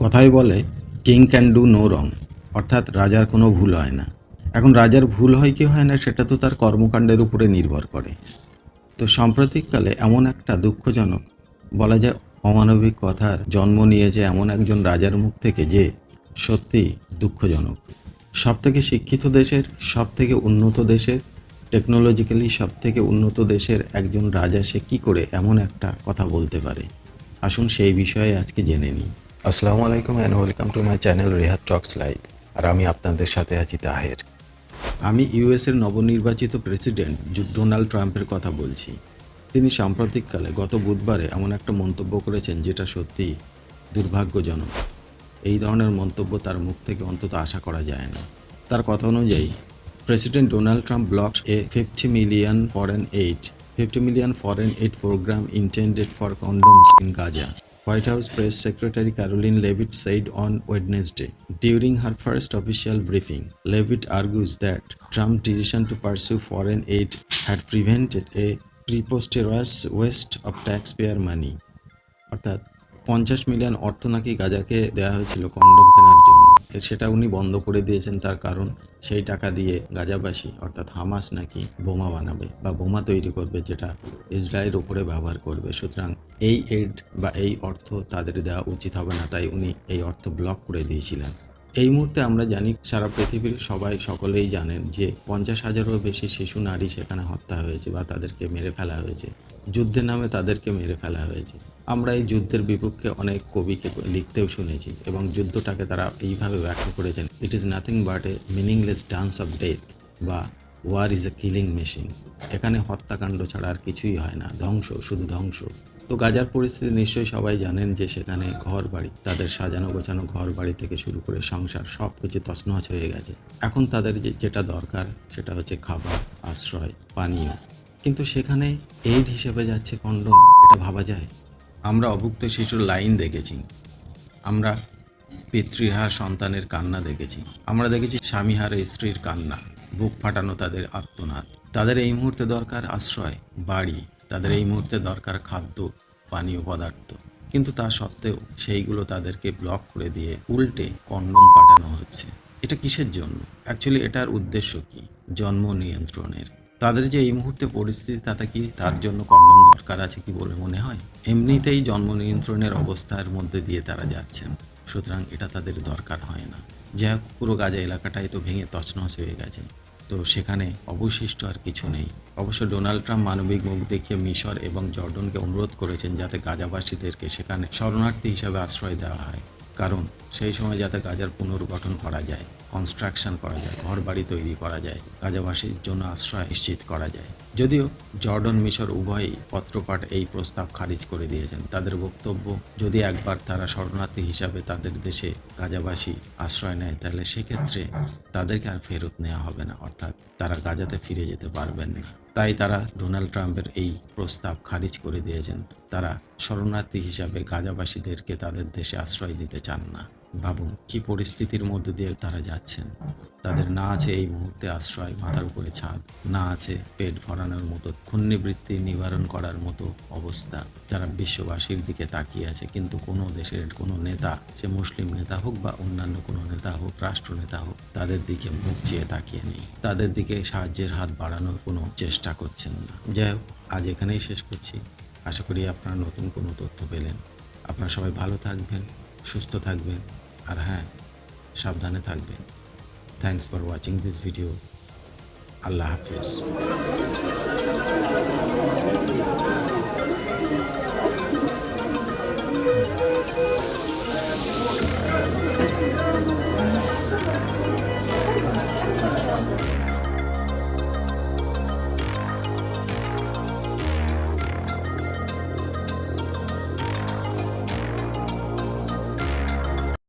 কথাই বলে king can do no wrong অর্থাৎ রাজার কোনো ভুল হয় না। এখন রাজার ভুল হয় কি হয় না, সেটা তো তার কর্মকাণ্ডের উপরে নির্ভর করে। তো সাম্প্রতিককালে এমন একটা দুঃখজনক, বলা যায় অমানবিক কথার জন্ম নিয়েছে এমন একজন রাজার মুখ থেকে যে সত্যি দুঃখজনক। সব থেকে শিক্ষিত দেশের সব থেকে উন্নত দেশের টেকনোলজিক্যালি সব থেকে উন্নত দেশের একজন রাজা সে কী করে এমন একটা কথা বলতে পারে? আসুন সেই বিষয়ে আজকে জেনে নিই। আসসালামু আলাইকুম and welcome to my channel Rehat talks live আর আমি আপনাদের সাথে আছি তাহের। আমি ইউএসের নবনির্বাচিত প্রেসিডেন্ট ডোনাল্ড ট্রাম্পের কথা বলছি। তিনি সাম্প্রতিককালে গত বুধবারে এমন একটা মন্তব্য করেছেন যেটা সত্যি দুর্ভাগ্যজনক। এই ধরনের মন্তব্য তার মুখ থেকে অন্তত আশা করা যায় না। তার কথা অনুযায়ী, president Donald Trump blocked a fifty million foreign aid fifty million foreign aid program intended for condoms in Gaza. White House press secretary Karoline Leavitt said on Wednesday during her first official briefing Leavitt argues that Trump decision to pursue foreign aid had prevented a preposterous waste of taxpayer money অর্থাৎ পঞ্চাশ million অর্থ নাকি গাজাকে দেওয়া হয়েছিল condom কেনার সেটা উনি বন্ধ করে দিয়েছেন তার কারণ সেই টাকা দিয়ে গাজাবাসী, অর্থাৎ হামাস নাকি বোমা বানাবে বা বোমা তৈরি করবে যেটা ইসরায়েলের উপরে ব্যবহার করবে। সুতরাং এই এড বা এই অর্থ তাদের দেওয়া উচিত হবে না, তাই উনি এই অর্থ ব্লক করে দিয়েছিলেন। এই মুহূর্তে আমরা জানি সারা পৃথিবীর সবাই সকলেই জানেন যে পঞ্চাশ হাজারও বেশি শিশু নারী সেখানে হত্যা হয়েছে বা তাদেরকে মেরে ফেলা হয়েছে। যুদ্ধের নামে তাদেরকে মেরে ফেলা হয়েছে। আমরা এই যুদ্ধের বিপক্ষে অনেক কবিকে লিখতেও শুনেছি এবং যুদ্ধটাকে তারা এইভাবে ব্যাখ্যা করেছেন it is nothing but a meaningless dance of death বা war is a killing machine এখানে হত্যাকাণ্ড ছাড়া আর কিছুই হয় না, ধ্বংস, শুধু ধ্বংস। তো গাজার পরিস্থিতি নিশ্চয়ই সবাই জানেন যে সেখানে ঘর বাড়ি তাদের সাজানো গোছানো ঘর বাড়ি থেকে শুরু করে সংসার সব কিছু তছনছ হয়ে গেছে। এখন তাদের যে, যেটা দরকার সেটা হচ্ছে খাবার, আশ্রয়, পানীয়। কিন্তু সেখানে এইড হিসেবে যাচ্ছে কন্ডম এটা ভাবা যায়? আমরা অভুক্ত শিশুর লাইন দেখেছি। আমরা পিতৃহার সন্তানের কান্না দেখেছি। আমরা দেখেছি স্বামীহারা স্ত্রীর কান্না, বুক ফাটানো তাদের আর্তনাদ তাদের এই মুহূর্তে দরকার আশ্রয়, বাড়ি। তাদের এই মুহূর্তে দরকার খাদ্য পানীয় পদার্থ। কিন্তু তা সত্ত্বেও সেইগুলো তাদেরকে ব্লক করে দিয়ে উল্টে কন্ডম পাঠানো হচ্ছে। এটা কিসের জন্য? অ্যাকচুয়ালি এটার উদ্দেশ্য কি? জন্ম নিয়ন্ত্রণের। তাদের যে এই মুহূর্তে পরিস্থিতি, তাতে কি তার জন্য কন্ডম দরকার আছে কি বলে মনে হয়? এমনিতেই জন্ম নিয়ন্ত্রণের অবস্থার মধ্যে দিয়ে তারা যাচ্ছেন। সুতরাং এটা তাদের দরকার হয় না। যাই হোক, পুরো গাজা এলাকাটাই তো ভেঙে তছনছ হয়ে গেছে। তো সেখানে অবশিষ্ট আর কিছু নেই। অবশ্য ডোনাল্ড ট্রাম্প মানবিক মুখ দেখিয়ে মিশর এবং জর্ডনকে অনুরোধ করেছেন যাতে গাজাবাসীদেরকে সেখানে শরণার্থী হিসাবে আশ্রয় দেওয়া হয়। কারণ সেই সময় যাতে গাজার পুনর্গঠন করা যায়। কনস্ট্রাকশন করা যায় ঘর বাড়ি তৈরি করা যায় গাজাবাসীর জন্য আশ্রয় নিশ্চিত করা যায়। যদিও জর্ডন মিশর উভয়ই পত্রপাঠ এই প্রস্তাব খারিজ করে দিয়েছেন। তাদের বক্তব্য, যদি একবার তারা শরণার্থী হিসাবে তাদের দেশে গাজাবাসী আশ্রয় নেয়, তাহলে সেক্ষেত্রে তাদেরকে আর ফেরত নেওয়া হবে না, অর্থাৎ তারা গাজাতে ফিরে যেতে পারবেন না। তাই তারা ডোনাল্ড ট্রাম্পের এই প্রস্তাব খারিজ করে দিয়েছেন। তারা শরণার্থী হিসাবে গাজাবাসীদেরকে তাদের দেশে আশ্রয় দিতে চান না। ভাবুন, কি পরিস্থিতির মধ্যে দিয়ে তারা যাচ্ছেন? তাদের না আছে এই মুহূর্তে আশ্রয়, মাথার উপরে ছাদ, না আছে পেট ভরানোর মতো ক্ষুণ্ণিবৃত্তি নিবারণ করার মতো অবস্থা। যারা বিশ্ববাসীর দিকে তাকিয়ে আছে, কিন্তু কোনো দেশের কোনো নেতা, সে মুসলিম নেতা হোক বা অন্যান্য কোনো নেতা হোক, রাষ্ট্রনেতা হোক, তাদের দিকে মুখ চেয়ে তাকিয়ে নেই। তাদের দিকে সাহায্যের হাত বাড়ানোর কোনো চেষ্টা করছেন না। যাই হোক, আজ এখানেই শেষ করছি। আশা করি আপনারা নতুন কোনো তথ্য পেলেন। আপনারা সবাই ভালো থাকবেন, সুস্থ থাকবেন। আর হ্যাঁ সাবধানে থাকবেন। Thanks for watching this video Allah Hafiz.